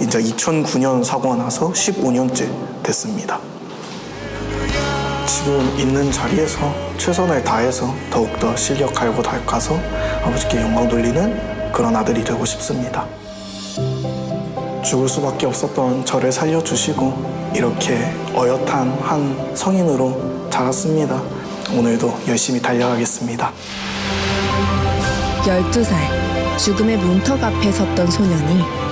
이제 2009년 사고가 나서 15년째 됐습니다. 지금 있는 자리에서 최선을 다해서 더욱더 실력 갈고 닦아서 아버지께 영광 돌리는 그런 아들이 되고 싶습니다. 죽을 수밖에 없었던 저를 살려주시고 이렇게 어엿한 한 성인으로 자랐습니다. 오늘도 열심히 달려가겠습니다. 12살 죽음의 문턱 앞에 섰던 소년이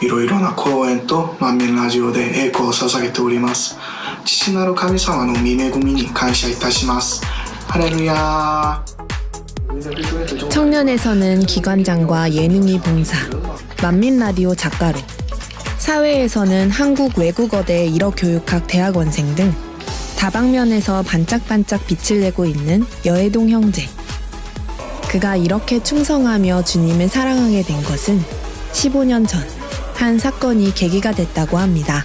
いろいろな講演と満面ラジオで栄光を捧げております。父なる神様の御恵みに感謝いたします。ハレルヤー。 청년에서는 기관장과 예능이 봉사, 만민 라디오 작가로, 사회에서는 한국 외국어대 1어 교육학 대학원생 등 다방면에서 반짝반짝 빛을 내고 있는 여해동 형제. 그가 이렇게 충성하며 주님을 사랑하게 된 것은 15년 전 한 사건이 계기가 됐다고 합니다.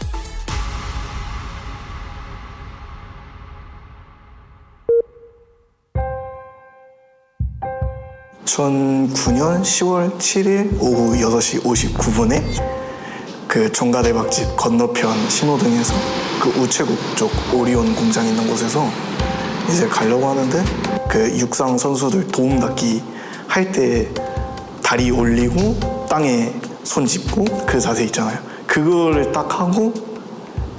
전 2009년 10월 7일 오후 6시 59분에 그 종가대박집 건너편 신호등에서 그 우체국 쪽 오리온 공장 있는 곳에서 이제 가려고 하는데 그 육상 선수들 도움 닫기 할 때 다리 올리고 땅에 손 짚고 그 자세 있잖아요. 그거를 딱 하고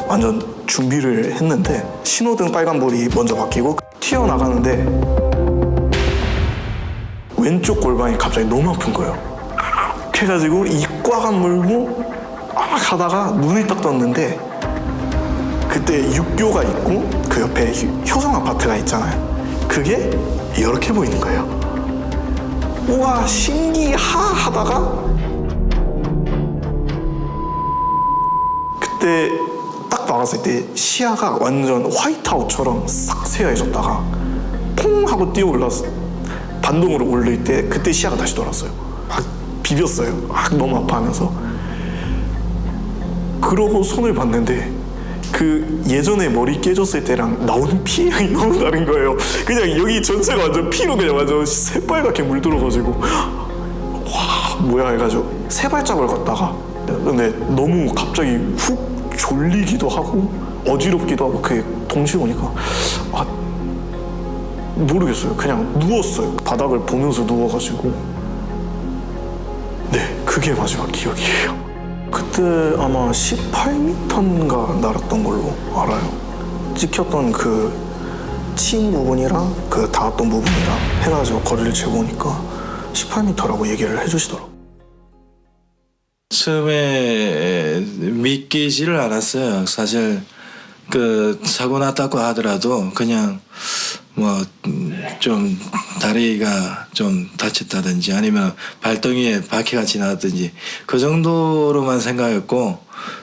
완전 준비를 했는데 신호등 빨간불이 먼저 바뀌고 튀어나가는데 왼쪽 골반이 갑자기 너무 아픈 거예요. 그래가지고 이꽉 물고 막 하다가 눈을 딱 떴는데 그때 육교가 있고 그 옆에 효- 효성 아파트가 있잖아요. 그게 이렇게 보이는 거예요. 우와 신기하 하다가 그때 딱 나갔을 때 시야가 완전 화이트아웃처럼 싹 새하얘졌다가 퐁 하고 뛰어 올랐어 반동으로 올릴 때 그때 시야가 다시 돌았어요. 막 비볐어요. 막 너무 아파하면서. 그러고 손을 봤는데 그 예전에 머리 깨졌을 때랑 나오는 피 향이 너무 다른 거예요. 그냥 여기 전체가 완전 피로 그냥 완전 새빨갛게 물들어가지고 와 뭐야 해가지고 세 발짝을 걷다가 근데 너무 갑자기 훅 졸리기도 하고 어지럽기도 하고 그게 동시에 오니까 아 모르겠어요. 그냥 누웠어요. 바닥을 보면서 누워가지고. 네 그게 마지막 기억이에요. 그때 아마 18m인가 날았던 걸로 알아요. 찍혔던 그 치인 부분이랑 그 닿았던 부분이랑 해가지고 거리를 재보니까 18m라고 얘기를 해주시더라고요 처음에 믿기지를 않았어요. 사실 그 사고 났다고 하더라도 그냥 뭐 좀 다리가 좀 다쳤다든지 아니면 발등에 바퀴가 지나갔든지 그 정도로만 생각했고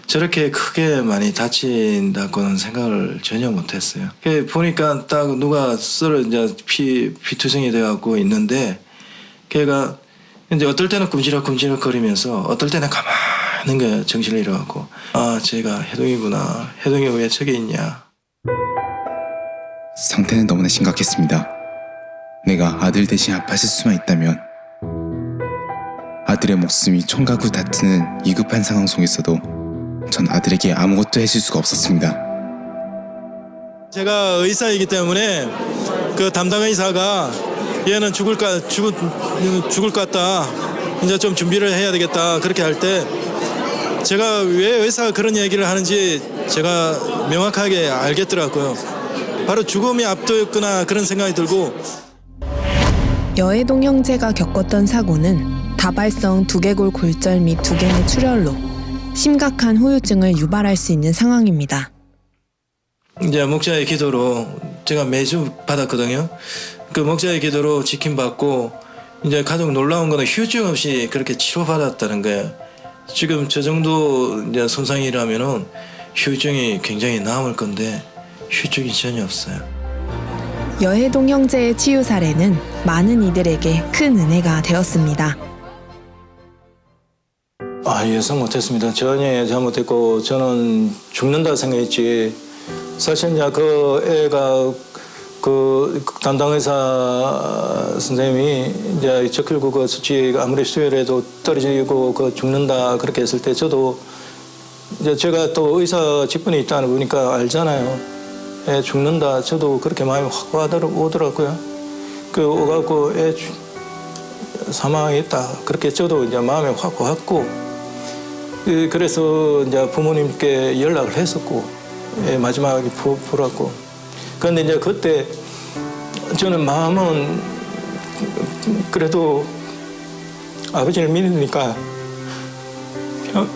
저렇게 크게 많이 다친다고는 생각을 전혀 못했어요. 그 보니까 딱 누가 쓰러 이제 피 피투성이 돼갖고 있는데 걔가 근데 어떨 때는 꿈지락꿈지락 거리면서 어떨 때는 가만히 게 정신을 잃어갖고 아 제가 해동이구나 해동이 왜 저기 있냐 상태는 너무나 심각했습니다. 내가 아들 대신 아팠을 수만 있다면 아들의 목숨이 총각으로 다투는 위급한 상황 속에서도 전 아들에게 아무것도 해줄 수가 없었습니다. 제가 의사이기 때문에 그 담당 의사가 얘는 죽을 까 죽을 죽을 것 같다 이제 좀 준비를 해야 되겠다 그렇게 할 때 제가 왜 의사가 그런 얘기를 하는지 제가 명확하게 알겠더라고요. 바로 죽음이 앞두였구나 그런 생각이 들고 여해동 형제가 겪었던 사고는 다발성 두개골 골절 및 두개내 출혈로 심각한 후유증을 유발할 수 있는 상황입니다. 이제 목자의 기도로 제가 매주 받았거든요. 그 목자의 기도로 지킴 받고 이제 가장 놀라운 거는 휴증 없이 그렇게 치료받았다는 거예요. 지금 저 정도 이제 손상이라면은 휴증이 굉장히 남을 건데 휴증이 전혀 없어요. 여해동 형제의 치유 사례는 많은 이들에게 큰 은혜가 되었습니다. 아 예상 못했습니다. 전혀 예상 못했고 저는 죽는다 생각했지. 사실 이제 그 애가 그 담당 의사 선생님이 이제 적혈구 그 수치 아무리 수혈해도 떨어지고 그 죽는다 그렇게 했을 때 저도 이제 제가 또 의사 직분이 있다는 거 보니까 알잖아요. 애 죽는다. 저도 그렇게 마음이 확 오더라고요. 그 오갖고 애 죽- 사망했다. 그렇게 저도 이제 마음에 확 왔고 그- 그래서 이제 부모님께 연락을 했었고 예, 마지막에 부- 불었고 그런데 이제 그때 저는 마음은 그래도 아버지를 믿으니까 평,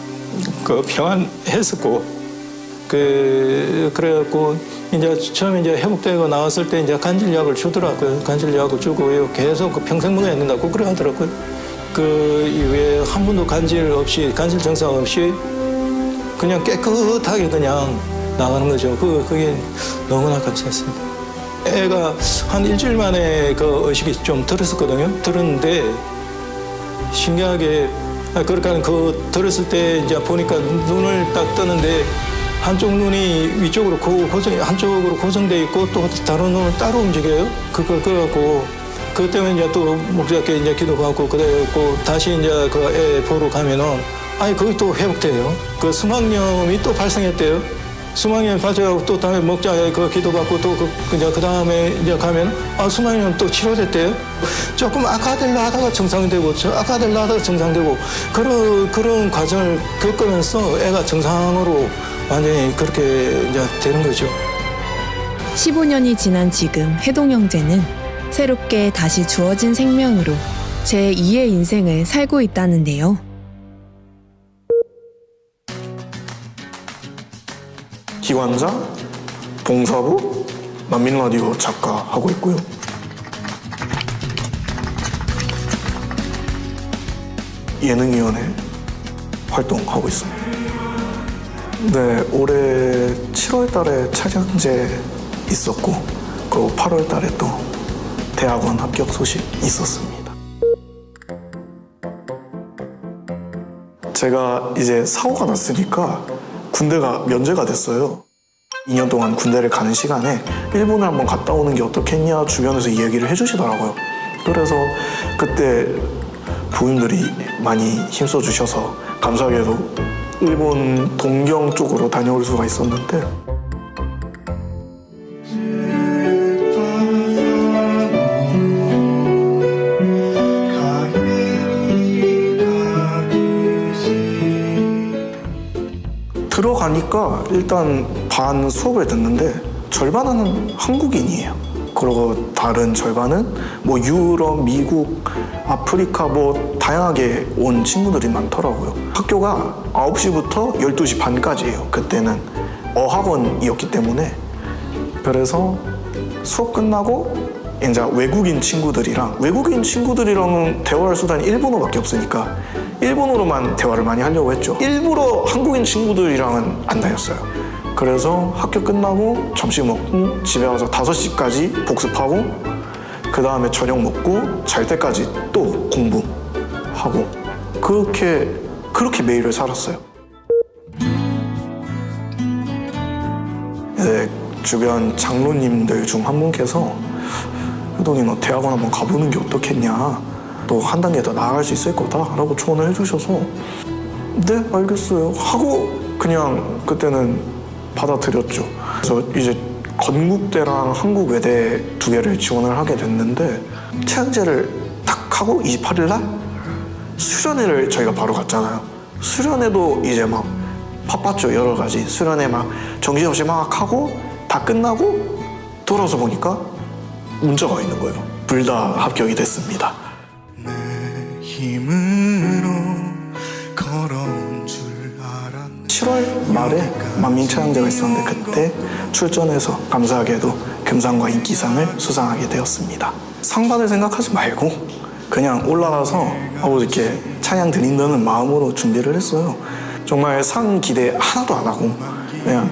그 평안했었고 그 그래갖고 이제 처음에 이제 회복되고 나왔을 때 이제 간질약을 주더라고요. 간질약을 주고 계속 그 평생 먹어야 된다고 그래 하더라고요. 그 이후에 한 번도 간질 없이 간질 증상 없이 그냥 깨끗하게 그냥 나가는 거죠. 그 그게 너무나 감사했습니다. 애가 한 일주일 만에 그 의식이 좀 들었었거든요. 들었는데 신기하게 아, 그러니까 그 들었을 때 이제 보니까 눈을 딱 뜨는데 한쪽 눈이 위쪽으로 고, 고정 한쪽으로 고정돼 있고 또 다른 눈은 따로 움직여요. 그거 그래갖고 그 때문에 이제 또 목사께 이제 기도받고 그래갖고 다시 이제 그 애 보러 가면은 아니 거기 또 회복돼요. 그 수막염이 또 발생했대요. 수막염 발생하고 또 다음에 목자에 그 기도받고 또 그 이제 그 다음에 이제 가면 아 수막염 또 치료됐대요. 조금 아까들라 하다가 정상되고 저 아까들라 하다가 정상되고 그런 그런 과정을 겪으면서 애가 정상으로 완전히 그렇게 이제 되는 거죠. 15년이 지난 지금 해동 형제는 새롭게 다시 주어진 생명으로 제2의 인생을 살고 있다는데요. 기관자, 봉사부, 만민라디오 작가 하고 있고요. 예능위원회 활동하고 있습니다. 네, 올해 7월 달에 차량제 있었고, 그리고 8월 달에 또 대학원 합격 소식 있었습니다. 제가 이제 사고가 났으니까 군대가 면제가 됐어요. 2년 동안 군대를 가는 시간에 일본을 한번 갔다 오는 게 어떻겠냐 주변에서 이야기를 해주시더라고요. 그래서 그때 부인들이 많이 힘써 주셔서 감사하게도 일본 동경 쪽으로 다녀올 수가 있었는데 들어가니까 일단 반 수업을 듣는데 절반은 한국인이에요. 그리고 다른 절반은 뭐 유럽, 미국, 아프리카 뭐 다양하게 온 친구들이 많더라고요. 학교가 9시부터 12시 반까지예요. 그때는 어학원이었기 때문에 그래서 수업 끝나고 이제 외국인 친구들이랑 외국인 친구들이랑은 대화할 수단이 일본어밖에 없으니까 일본어로만 대화를 많이 하려고 했죠. 일부러 한국인 친구들이랑은 안 다녔어요. 그래서 학교 끝나고 점심 먹고 집에 와서 5시까지 복습하고 그 다음에 저녁 먹고 잘 때까지 또 공부하고 그렇게 그렇게 매일을 살았어요. 네, 주변 장로님들 중 한 분께서 효동이 너 대학원 한번 가보는 게 어떻겠냐 또 한 단계 더 나아갈 수 있을 거다라고 조언을 해주셔서 네 알겠어요 하고 그냥 그때는 받아들였죠 그래서 이제 건국대랑 한국외대 두 개를 지원을 하게 됐는데 체양제를 딱 하고 28일 날 수련회를 저희가 바로 갔잖아요. 수련회도 이제 막 바빴죠 여러 가지 수련회 막 정신없이 막 하고 다 끝나고 돌아서 보니까 문자가 있는 거예요. 둘 다 합격이 됐습니다. 힘으로 걸어온 줄 알았네 7월 말에 만민차양제가 있었는데 그때 출전해서 감사하게도 금상과 인기상을 수상하게 되었습니다. 상 받을 생각하지 말고 그냥 올라가서 아버지께 찬양 드린다는 마음으로 준비를 했어요. 정말 상 기대 하나도 안 하고 그냥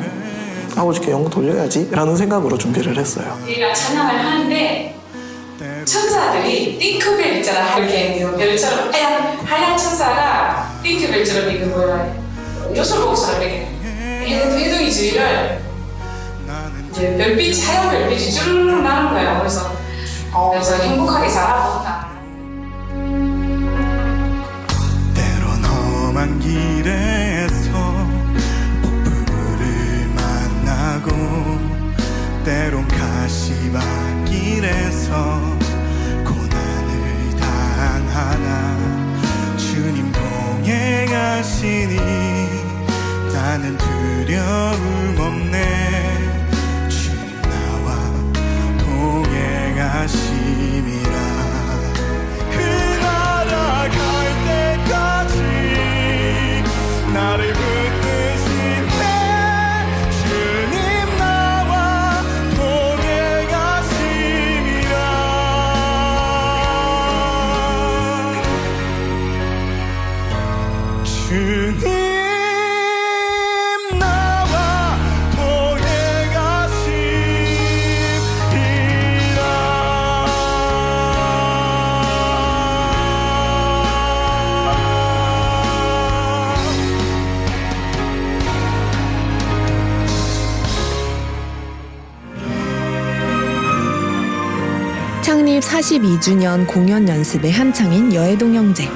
아버지께 영광 돌려야지 라는 생각으로 준비를 했어요. 우리가 찬양을 하는데 천사들이 띵크벨 있잖아 이렇게 별처럼 하얀 하얀 천사가 띵크벨처럼 이거 뭐야 요술봉처럼 이렇게 주위를 이제 별빛이 하얀 별빛이 쭈르륵 나는 거예요. 그래서 그래서 행복하게 자라본다. 때론 험한 길에서 폭풍우를 만나고 때론 가시밭길에서 하시니 나는 두려움 없네. 주님 나와 동행하심이 42주년 공연 연습에 한창인 여해동 형제.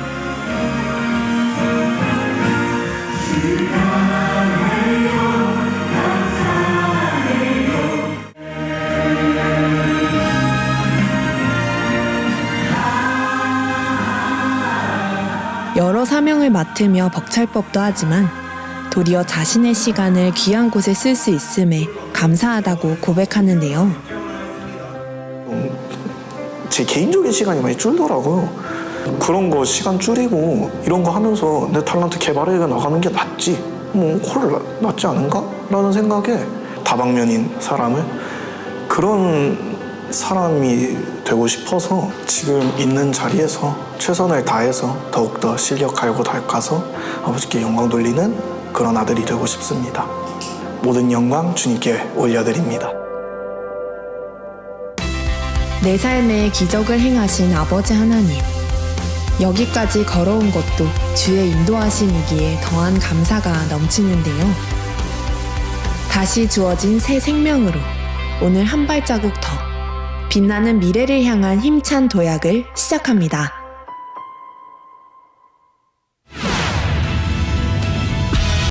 여러 사명을 맡으며 벅찰 법도 하지만 도리어 자신의 시간을 귀한 곳에 쓸 수 있음에 감사하다고 고백하는데요. 제 개인적인 시간이 많이 줄더라고요. 그런 거 시간 줄이고 이런 거 하면서 내 탤런트 개발해 나가는 게 낫지. 뭐홀 낫지 않은가? 라는 생각에 다방면인 사람을 그런 사람이 되고 싶어서 지금 있는 자리에서 최선을 다해서 더욱더 실력 갈고 닦아서 아버지께 영광 돌리는 그런 아들이 되고 싶습니다. 모든 영광 주님께 올려드립니다. 내 삶에 기적을 행하신 아버지 하나님. 여기까지 걸어온 것도 주의 인도하심이기에 더한 감사가 넘치는데요. 다시 주어진 새 생명으로 오늘 한 발자국 더 빛나는 미래를 향한 힘찬 도약을 시작합니다.